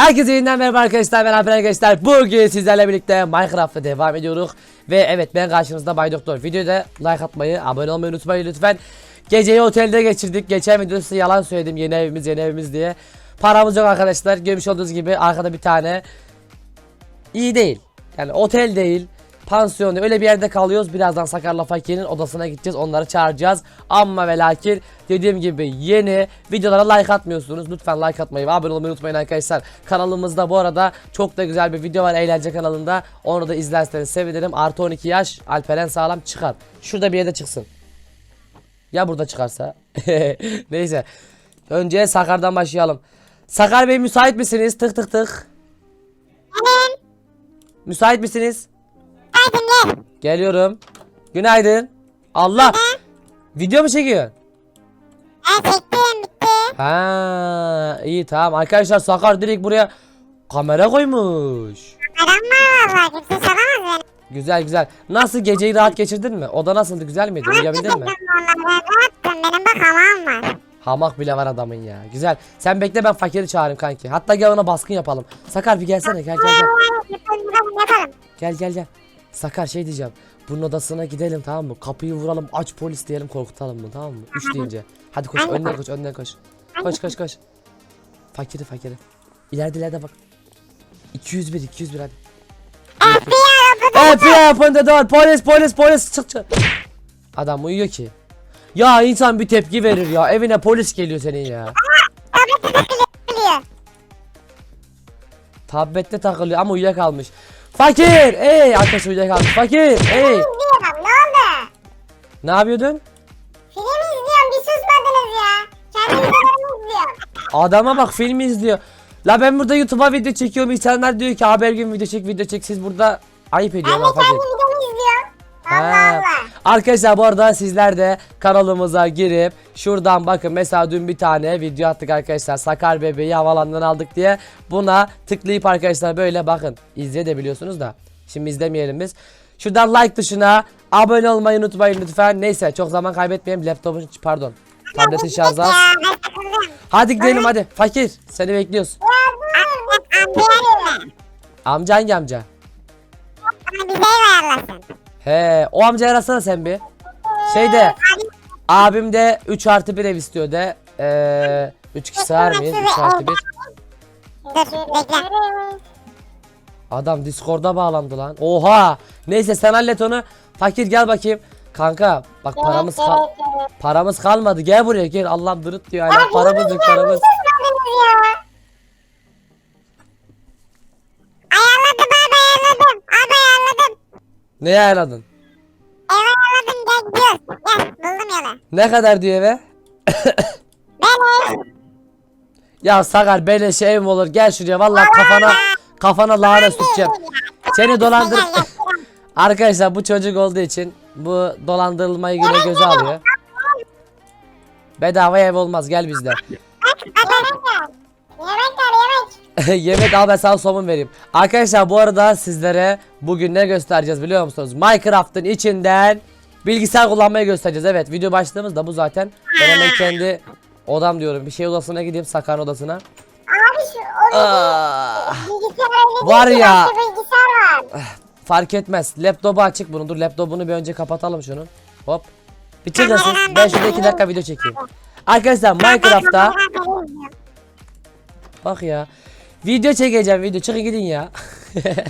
Herkese yeniden merhaba arkadaşlar ben Alper arkadaşlar. Bugün sizlerle birlikte Minecraft'ta devam ediyoruz. Ve evet ben karşınızda Bay Doktor. Videoda like atmayı abone olmayı unutmayın lütfen. Geceyi otelde geçirdik. Geçen videoda size yalan söyledim. Yeni evimiz yeni evimiz diye. Paramız yok arkadaşlar. Görmüş olduğunuz gibi arkada bir tane iyi değil. Yani otel değil Pansiyon değil. öyle bir yerde kalıyoruz. Birazdan Sakarla Fakir'in odasına gideceğiz. Onları çağıracağız. Ama ve lakin dediğim gibi yeni videolara like atmıyorsunuz. Lütfen like atmayı ve abone olmayı unutmayın arkadaşlar. Kanalımızda bu arada çok da güzel bir video var Eğlence kanalında. Onu da izlerseniz sevinirim. Artı 12 yaş. Alperen Sağlam çıkar. Şurada bir yerde çıksın. Ya burada çıkarsa? Neyse. Önce Sakar'dan başlayalım. Sakar Bey müsait misiniz? Tık tık tık. Müsait misiniz? Geliyorum. Günaydın. Allah. Video mu çekiyor? Ben çektim bitti. Ha, iyi tamam. Arkadaşlar Sakar direkt buraya kamera koymuş. Adam var valla kimse çalamaz beni. Güzel güzel. Nasıl geceyi rahat geçirdin mi? Oda nasıldı? Güzel miydi? Uyuyabildin mi? Rahattım benim bak hamam var. Hamak bile var adamın ya. Güzel. Sen bekle ben fakiri çağırayım kanki. Hatta gel ona baskın yapalım. Sakar bir gelsene. Gel gel gel. Yapalım. Gel gel gel. Sakar şey diyeceğim. Bunun odasına gidelim tamam mı? Kapıyı vuralım aç polis diyelim korkutalım mı tamam mı? Üç deyince. Hadi koş önden koş önden koş. Koş koş koş. Fakiri fakiri. İleride ileride bak. 201 201 hadi. FBI open the door. Polis polis polis çık çık. Adam uyuyor ki. Ya insan bir tepki verir ya. Evine polis geliyor senin ya. Tablette takılıyor ama uyuyakalmış. Fakir! Ey arkadaş uyuyakalmış. Fakir! Ey! İzliyorum ne oldu? Ne yapıyordun? Film izliyorum bir susmadınız ya. Kendi videolarımı izliyorum. Adama bak film izliyor. La ben burada YouTube'a video çekiyorum. İnsanlar diyor ki haber gün video çek video çek. Siz burada ayıp Ben ediyorsun de ha fakir. kendi videomu izliyorum. Allah Ha. Allah. Arkadaşlar bu arada sizler de kanalımıza girip şuradan bakın mesela dün bir tane video attık arkadaşlar Sakar bebeği havalandan aldık diye buna tıklayıp arkadaşlar böyle bakın izleyebiliyorsunuz da şimdi izlemeyelim biz. Şuradan like tuşuna abone olmayı unutmayın lütfen. Neyse çok zaman kaybetmeyelim laptopun pardon tabletin şarjı az. Hadi gidelim hadi fakir seni bekliyoruz. Amca arıyorum. Amca hangi amca? He o amca arasana sen bir. Şeyde abim de 3 artı 1 ev istiyor de. Eee 3 kişi sığar mıyız? 3 artı 1. Dur bekle. Adam Discord'a bağlandı lan. Oha. Neyse sen hallet onu. Fakir gel bakayım. Kanka bak paramız kal paramız kalmadı. Gel buraya gel. Allah'ım dırıt diyor hala. Paramız yok paramız. Ya. Ayarladım abi ayarladım. Abi ayarladım. Ne ayarladın? Ev ayarladım gel gidiyoruz. Gel buldum yolu. Ne kadar diyor eve? Ben Ya Sakar beleş ev mi olur? Gel şuraya vallahi kafana kafana lahana sürteceğim. Seni dolandır. Arkadaşlar bu çocuk olduğu için bu dolandırılmayı yine göze alıyor. Bedava ev olmaz gel bizde. Yemek yemek. Al ben sana somun vereyim. Arkadaşlar bu arada sizlere bugün ne göstereceğiz biliyor musunuz? Minecraft'ın içinden bilgisayar kullanmayı göstereceğiz. Evet video başlığımız da bu zaten. Ben hemen kendi odam diyorum. Bir şey odasına gideyim Sakar'ın odasına. Abi şu o Ah, bilgisayar öyle Var değil ya. bilgisayar var. fark etmez. Laptopu açık bunun. Dur laptopunu bir önce kapatalım şunu. Hop. Çıkasın. Ben şurada 2 dakika video çekeyim. Arkadaşlar Minecraft'ta Bak ya. Video çekeceğim video. Çıkın gidin ya.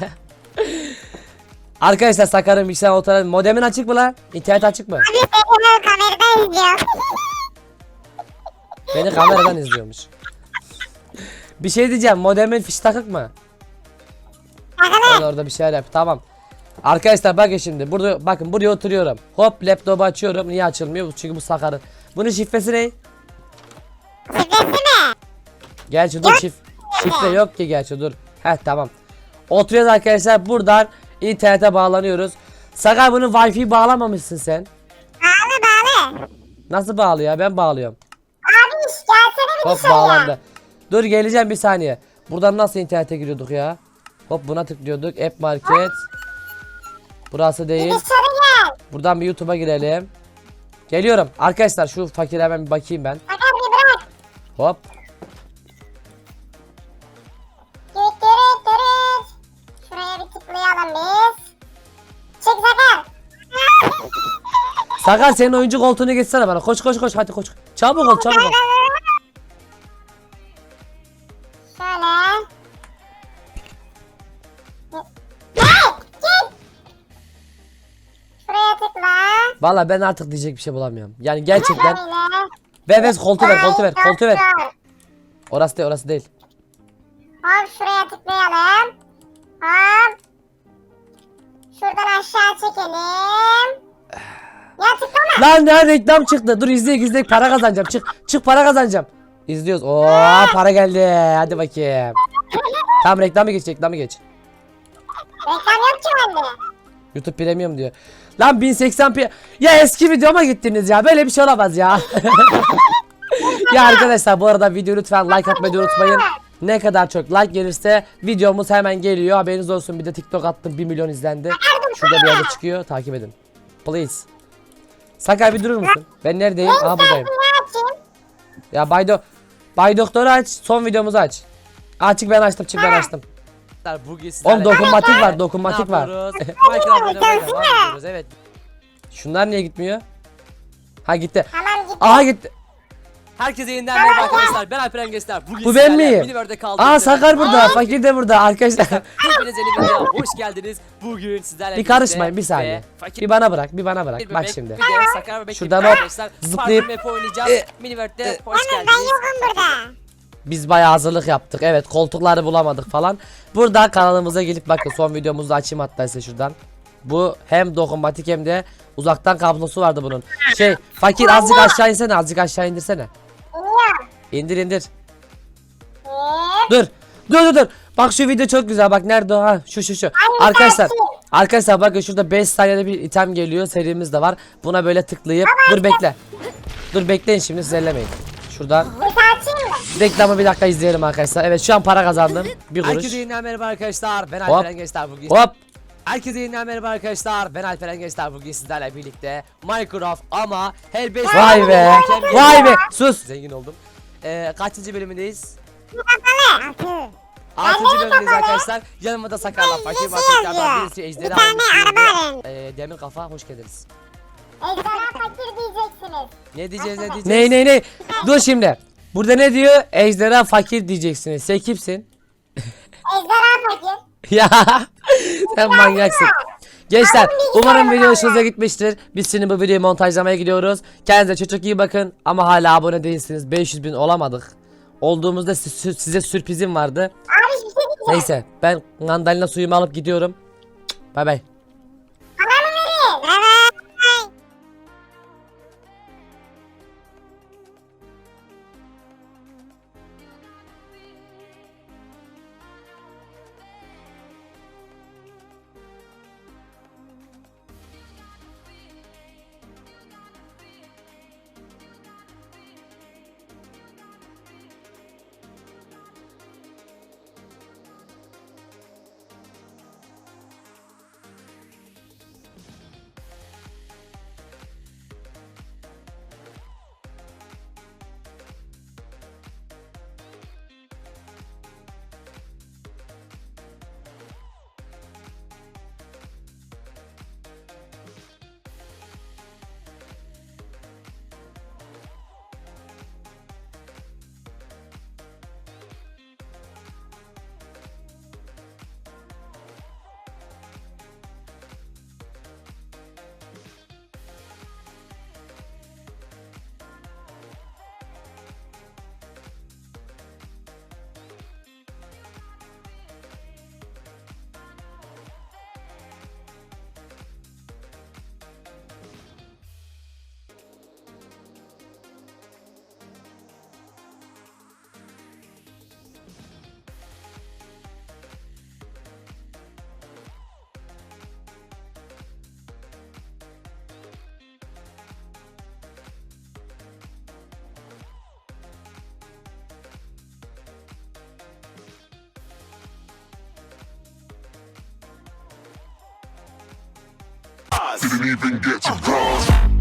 Arkadaşlar Sakar'ın bilgisayar oturan modemin açık mı lan? İnternet açık mı? Abi seni kameradan izliyor. Beni kameradan izliyormuş. Bir şey diyeceğim. Modemin fiş takık mı? Ben orada bir şeyler yap. Tamam. Arkadaşlar bakın şimdi. Burada bakın buraya oturuyorum. Hop laptopu açıyorum. Niye açılmıyor? Çünkü bu Sakar'ın. Bunun şifresi ne? Şifresi mi? Gerçi dur şif şifre yok ki gerçi dur. Heh tamam. Oturuyoruz arkadaşlar buradan internete bağlanıyoruz. Sakar bunun wifi bağlamamışsın sen. Bağlı bağlı. Nasıl bağlı ya ben bağlıyorum. Abi iş gelsene bir Hop bağlandı. Dur geleceğim bir saniye. Buradan nasıl internete giriyorduk ya? Hop buna tıklıyorduk. App market. Burası Bir değil. dışarı gel. Buradan bir YouTube'a girelim. Geliyorum. Arkadaşlar şu fakire hemen bir bakayım ben. Bırak. Hop. Zıplayalım biz. Çık Sakar. Sakar senin oyuncu koltuğuna geçsene bana. Koş koş koş hadi koş. Çabuk ol çabuk ol. Şöyle. Valla ben artık diyecek bir şey bulamıyorum. Yani gerçekten. Şöyle. Ver ver koltuğu ver koltuğu ver koltuğu ver. Orası değil orası değil. Hop şuraya tıklayalım. Hop. Şuradan aşağı çekelim. Ya tıklama. Lan ne reklam çıktı. Dur izleyek izleyek para kazanacağım. Çık çık para kazanacağım. İzliyoruz. Oo para geldi. Hadi bakayım. Tamam reklamı geç reklamı geç. Reklam yok ki bende. YouTube Premium diyor. Lan 1080p. Ya eski videoma gittiniz ya. Böyle bir şey olamaz ya. ya arkadaşlar bu arada video lütfen like atmayı unutmayın. Ne kadar çok like gelirse videomuz hemen geliyor. Haberiniz olsun. Bir de TikTok attım 1 milyon izlendi. Şurada bir yerde çıkıyor. Takip edin. Please. Sakar bir durur musun? Ben neredeyim? Aha buradayım. Ya Bay, Do Bay Doktor'u aç. Son videomuzu aç. Açık ben açtım. Çık ben açtım. Bugün Oğlum dokunmatik var. Dokunmatik var. Minecraft oynamaya. Evet. Şunlar niye gitmiyor? Ha gitti. Tamam git. Aha gitti. Herkese yeniden merhaba arkadaşlar. Ben Alperen Göster. Bugün Bu ben sizlerle miyim? Miniver'de. Aa Sakar burada. Fakir de burada arkadaşlar. Hepiniz yeni videoya hoş geldiniz. Bugün sizlerle bir birlikte karışmayın bir saniye. ve Fakir Bir bana bırak. Bir bana bırak. bir Bak bebek, şimdi. Bir de Sakar bebek Şuradan gibi hop, arkadaşlar. zıplayıp- Farklı map oynayacağız. E, Miniver'de hoş Ben geldiniz. yokum burada. Biz bayağı hazırlık yaptık. Evet koltukları bulamadık falan. Burada kanalımıza gelip bakın son videomuzu da açayım hatta size şuradan. Bu hem dokunmatik hem de uzaktan kablosu vardı bunun. Şey fakir azıcık aşağı insene azıcık aşağı indirsene. İndir indir. Hop. Dur. Dur dur dur. Bak şu video çok güzel. Bak nerede o? Ha şu şu şu. Arkadaşlar. Arkadaşlar bakın şurada 5 saniyede bir item geliyor. Serimiz de var. Buna böyle tıklayıp dur bekle. Dur bekleyin şimdi siz ellemeyin. Şuradan reklamı bir dakika izleyelim arkadaşlar. Evet şu an para kazandım. Bir kuruş. Herkese yeniden merhaba arkadaşlar. Ben Hop. Alperen Göster. Bugün Hop. Herkese yeniden merhaba arkadaşlar. Ben Alperen Göster. Bugün sizlerle birlikte Minecraft ama her 5 Vay be. Vay be. Sus. Zengin oldum. Ee, kaçıncı bölümündeyiz? Kapalı. Atı. 6. Anne bölümdeyiz kapalı. arkadaşlar. Yanımda da Sakarla Fakir Marketlerden yazıyor. birisi Bir Ejderi tane almış. araba arayın. Ee, Demir Kafa hoş geldiniz. Ejderha fakir diyeceksiniz. Ne diyeceğiz ne diyeceğiz? Ney ney ney. Dur şimdi. Burada ne diyor? Ejderha fakir diyeceksiniz. Sen kimsin? Ejderha fakir. ya sen manyaksın. Gençler umarım video hoşunuza gitmiştir. Biz şimdi bu videoyu montajlamaya gidiyoruz. Kendinize çok çok iyi bakın. Ama hala abone değilsiniz. 500 bin olamadık. Olduğumuzda si- size sürprizim vardı. Şey. Neyse ben mandalina suyumu alıp gidiyorum. Bay bay. Didn't even get to oh. cross.